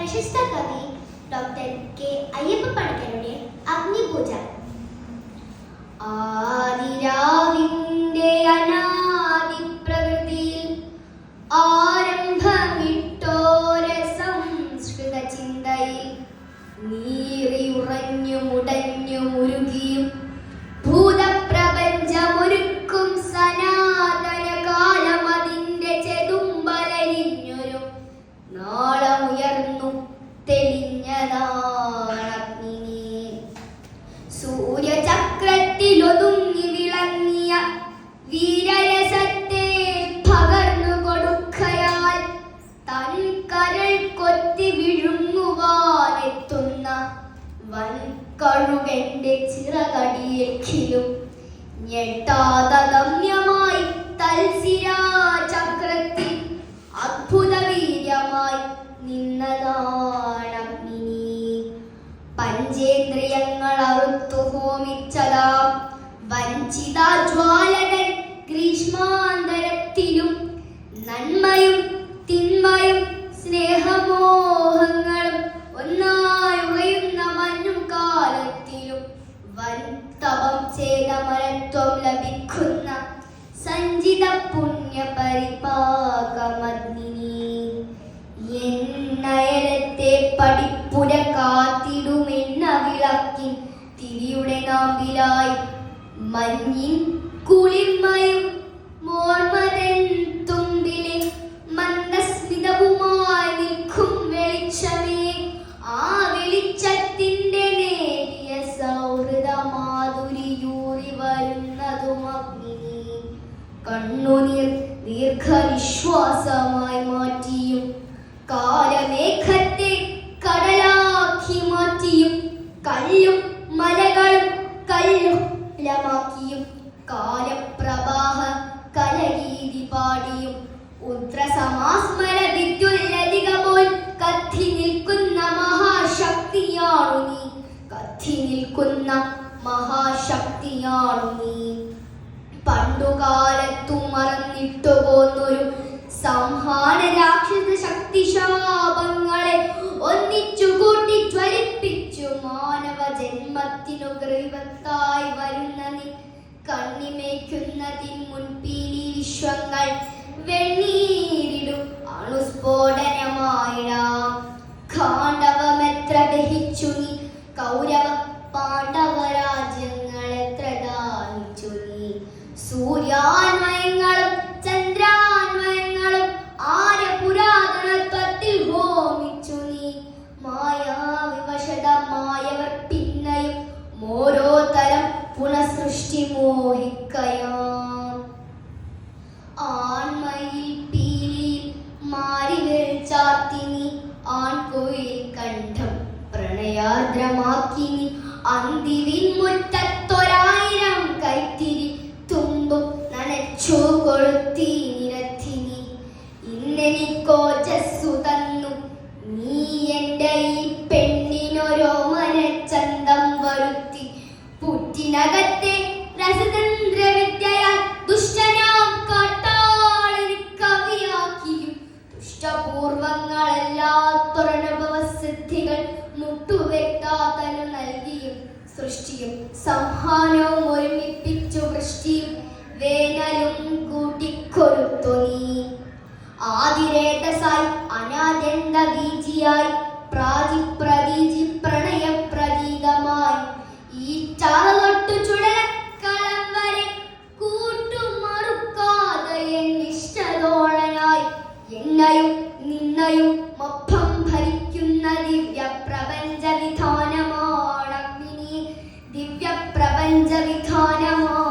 പ്രശസ്ത കവി doctor K Ayyappa പണിക്കരുടെ അഗ്നിപൂജ. ആദിരാവിന്റെ അനാദി പ്രകൃതിയിൽ ആരംഭമിട്ടോര സംസ്കൃത ചിന്തയിൽ നീറിയുറഞ്ഞു മുടഞ്ഞു മുരുകിയും കഴുകന്റെ ചിറകടിയെങ്കിലും ഞെട്ടാതമ്യമായി തൽസിരാചക്രത്തിൽ അത്ഭുത വീര്യമായി നിന്നതാണഗ്നി പഞ്ചേന്ദ്രിയങ്ങൾ അറുത്തു ഹോമിച്ചതാം വഞ്ചിത ജ്വാലകൻ ഗ്രീഷ്മാന്തരത്തിലും നന്മയും സഞ്ചിത പുണ്യ പരിപാകമഗ്നി എന്നയനത്തെ പഠിപ്പുര കാത്തിടുമെന്ന വിളക്കിൻ തിരിയുടെ നാമ്പിലായി മഞ്ഞിൻ കുളിർമയും മോർമതൻ കണ്ണുനീർ ദീർഘനിശ്വാസമായി മാറ്റിയും കാലമേഘത്തെ കടലാക്കി മാറ്റിയും കല്ലും മലകളും കല്ലുലമാക്കിയും കാലപ്രവാഹ കലഗീതി പാടിയും ഉദ്രസമാസ്മര വിദ്യുല്ലതിക പോൽ കത്തി നിൽക്കുന്ന മഹാശക്തിയാണു നീ. കത്തി നിൽക്കുന്ന മഹാശക്തിയാണു നീ. പണ്ടുകാലത്തു മറന്നിട്ടു പോന്നൊരു സംഹാര രാക്ഷസ ശക്തി ശാപങ്ങളെ ഒന്നിച്ചു കൂട്ടി ജ്വലിപ്പിച്ചു മാനവ ജന്മത്തിനു ഗൃഹത്തായി വരുന്ന നീ കണ്ണിമേക്കുന്നതിൻ മുൻപീലി വിശ്വങ്ങൾ വെണ്ണീരിടും. അണുസ്ഫോടനമായിടാം. കാണ്ഡവമെത്ര ദഹിച്ചു നീ. കൗരവ പാണ്ഡവരാജ്യങ്ങൾ എത്ര ദാഹിച്ചു നീ. സൂര്യാന്വയങ്ങളും പുനഃസൃഷ്ടി മോഹിക്കയാം ആൺമയിൽ പീലിയിൽ മാറിവേൽ ചാത്തി നീ ആൺകോയിൽ കണ്ഠം പ്രണയാർദ്രമാക്കി നീ അന്തിവിൻ മുറ്റത്തൊരായിരം മുട്ടുവെട്ടാതനു നൽകിയും സൃഷ്ടിയും സംഹാനവും ഒരുമിപ്പിച്ചു വൃഷ്ടിയും വേനലും കൂട്ടിക്കൊടുത്തു നീ ആതിരേതസായി അനാദന്ത ബീജിയായി പ്രാതി പ്രതീജി പ്രണയ പ്രതീകമായി ഈ ചാളതൊട്ടു ചുടലക്കളം വരെ കൂട്ടുമറുക്കാതെ എന്നിഷ്ടതോളനായി എന്നയും നിന്നയും വിധാനമോ?